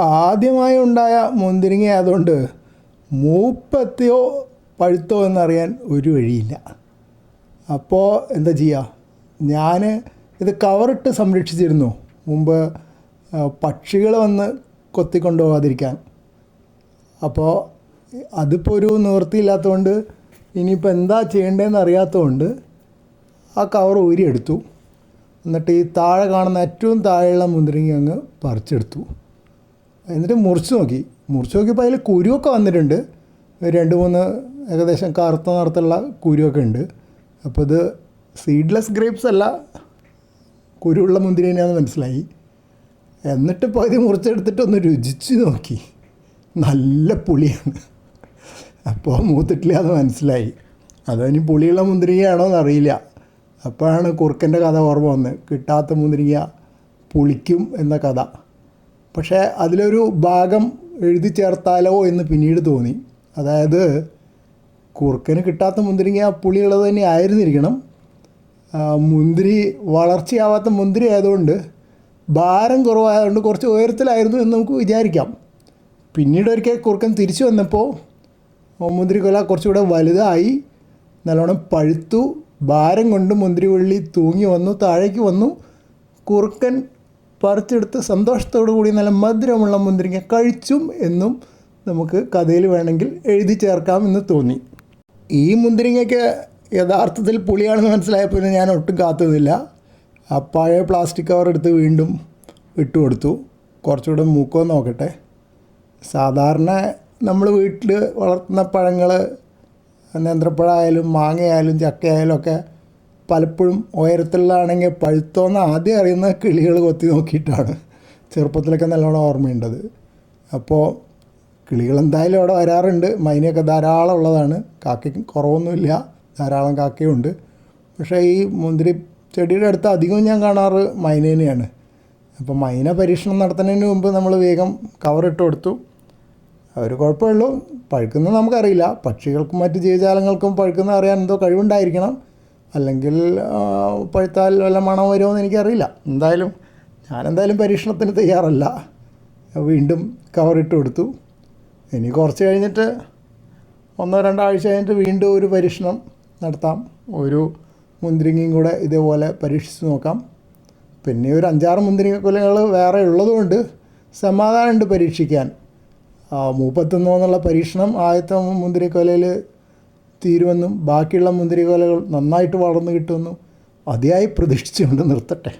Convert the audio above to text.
ആദ്യമായി ഉണ്ടായ മുന്തിരിങ്ങ ആയതുകൊണ്ട് മൂപ്പത്തെയോ പഴുത്തോ എന്നറിയാൻ ഒരു വഴിയില്ല. അപ്പോൾ എന്താ ചെയ്യുക ഞാൻ ഇത് കവറിട്ട് സംരക്ഷിച്ചിരുന്നു. മുമ്പ് പക്ഷികൾ വന്ന് കൊത്തിക്കൊണ്ടു പോകാതിരിക്കാൻ അപ്പോൾ അതിപ്പോൾ ഒരു നിവൃത്തിയില്ലാത്തതുകൊണ്ട് ഇനിയിപ്പോൾ എന്താ ചെയ്യേണ്ടതെന്ന് അറിയാത്തതുകൊണ്ട് ആ കവർ ഊരിയെടുത്തു. എന്നിട്ട് ഈ താഴെ കാണുന്ന ഏറ്റവും താഴെയുള്ള മുന്തിരിങ്ങ അങ്ങ് പറിച്ചെടുത്തു. എന്നിട്ട് മുറിച്ച് നോക്കി. മുറിച്ച് നോക്കിയപ്പോൾ അതിൽ കുരുവൊക്കെ വന്നിട്ടുണ്ട്. രണ്ട് മൂന്ന് ഏകദേശം കറുത്ത നിറത്തുള്ള കുരുവൊക്കെ ഉണ്ട്. അപ്പോൾ ഇത് സീഡ്ലെസ് ഗ്രേപ്സ് അല്ല കുരുവുള്ള മുന്തിരി തന്നെയാണെന്ന് മനസ്സിലായി. എന്നിട്ട് പകുതി മുറിച്ചെടുത്തിട്ട് ഒന്ന് രുചിച്ച് നോക്കി. നല്ല പുളിയാണ്. അപ്പോൾ മൂത്തിട്ടില്ല അത് മനസ്സിലായി. അതിനി പുളിയുള്ള മുന്തിരിങ്ങയാണോ എന്നറിയില്ല അപ്പോഴാണ് കുറുക്കന്റെ കഥ ഓർമ്മ വന്നത് കിട്ടാത്ത മുന്തിരിങ്ങ പുളിക്കും എന്ന കഥ. പക്ഷേ അതിലൊരു ഭാഗം എഴുതി ചേർത്താലോ എന്ന് പിന്നീട് തോന്നി. അതായത് കുറുക്കന് കിട്ടാത്ത മുന്തിരിങ്ങ പുളിയുള്ളത് തന്നെ ആയിരുന്നിരിക്കണം. മുന്തിരി വളർച്ചയാവാത്ത മുന്തിരി ആയതുകൊണ്ട് ഭാരം കുറവായതുകൊണ്ട് കുറച്ച് ഉയരത്തിലായിരുന്നു എന്ന് നമുക്ക് വിചാരിക്കാം. പിന്നീട് ഒരിക്കൽ കുറുക്കൻ തിരിച്ചു വന്നപ്പോൾ മുന്തിരിക്കൊല കുറച്ചുകൂടെ വലുതായി നല്ലോണം പഴുത്തു ഭാരം കൊണ്ട് മുന്തിരിവള്ളി തൂങ്ങി വന്നു താഴേക്ക് വന്നു. കുറുക്കൻ പറിച്ചെടുത്ത് സന്തോഷത്തോടു കൂടി നല്ല മധുരമുള്ള മുന്തിരിങ്ങ കഴിച്ചും എന്നും നമുക്ക് കഥയിൽ വേണമെങ്കിൽ എഴുതി ചേർക്കാം എന്ന് തോന്നി. ഈ മുന്തിരിങ്ങയ്ക്ക് യഥാർത്ഥത്തിൽ പുളിയാണെന്ന് മനസ്സിലായപ്പോൾ ഞാൻ ഒട്ടും കാത്തുനിന്നില്ല ആ പഴയ പ്ലാസ്റ്റിക് കവർ എടുത്ത് വീണ്ടും ഇട്ട് കൊടുത്തു. കുറച്ചുകൂടെ മൂക്കോ നോക്കട്ടെ. സാധാരണ നമ്മൾ വീട്ടിൽ വളർത്തുന്ന പഴങ്ങൾ നേന്ത്രപ്പഴമായാലും മാങ്ങയായാലും ചക്കയായാലും ഒക്കെ പലപ്പോഴും ഉയരത്തിലാണെങ്കിൽ പഴുത്തോന്ന് ആദ്യം അറിയുന്ന കിളികൾ കൊത്തി നോക്കിയിട്ടാണ്. ചെറുപ്പത്തിലൊക്കെ നല്ലോണം ഓർമ്മയുണ്ടത്. അപ്പോൾ കിളികൾ എന്തായാലും അവിടെ വരാറുണ്ട്. മൈനയൊക്കെ ധാരാളം ഉള്ളതാണ്. കാക്കയ്ക്ക് കുറവൊന്നുമില്ല. ധാരാളം കാക്കയുണ്ട്. പക്ഷേ ഈ മുന്തിരി ചെടിയുടെ അടുത്ത് അധികവും ഞാൻ കാണാറ് മൈനേനെയാണ്. അപ്പോൾ മൈന പരീക്ഷണം നടത്തുന്നതിന് മുമ്പ് നമ്മൾ വേഗം കവറിട്ട് കൊടുത്തു. ഒരു കുഴപ്പമുള്ളൂ പഴുക്കുന്നത് നമുക്കറിയില്ല. പക്ഷികൾക്കും മറ്റ് ജീവജാലങ്ങൾക്കും പഴുക്കുന്നത് അറിയാൻ എന്തോ കഴിവുണ്ടായിരിക്കണം. അല്ലെങ്കിൽ പഴുത്താൽ വല്ല മണം വരുമോ എന്ന് എനിക്കറിയില്ല. എന്തായാലും ഞാനെന്തായാലും പരീക്ഷണത്തിന് തയ്യാറല്ല. വീണ്ടും കവറിട്ട് കൊടുത്തു. ഇനി കുറച്ച് കഴിഞ്ഞിട്ട് ഒന്നോ രണ്ടോ ആഴ്ച കഴിഞ്ഞിട്ട് വീണ്ടും ഒരു പരീക്ഷണം നടത്താം. ഒരു മുന്തിരിങ്ങയും കൂടെ ഇതേപോലെ പരീക്ഷിച്ച് നോക്കാം. പിന്നെ ഒരു അഞ്ചാറ് മുന്തിരിങ്ങ കൊലകൾ വേറെ ഉള്ളതുകൊണ്ട് സമാധാനമുണ്ട് പരീക്ഷിക്കാൻ. മൂപ്പത്തൊന്നോ എന്നുള്ള പരീക്ഷണം ആദ്യത്തെ മുന്തിരിക്കൊലയിൽ തീരുമെന്നും ബാക്കിയുള്ള മുന്തിരിക്കൊലകൾ നന്നായിട്ട് വളർന്നു കിട്ടുമെന്നും അതിയായി പ്രതീക്ഷിച്ചുകൊണ്ട് നിർത്തട്ടെ.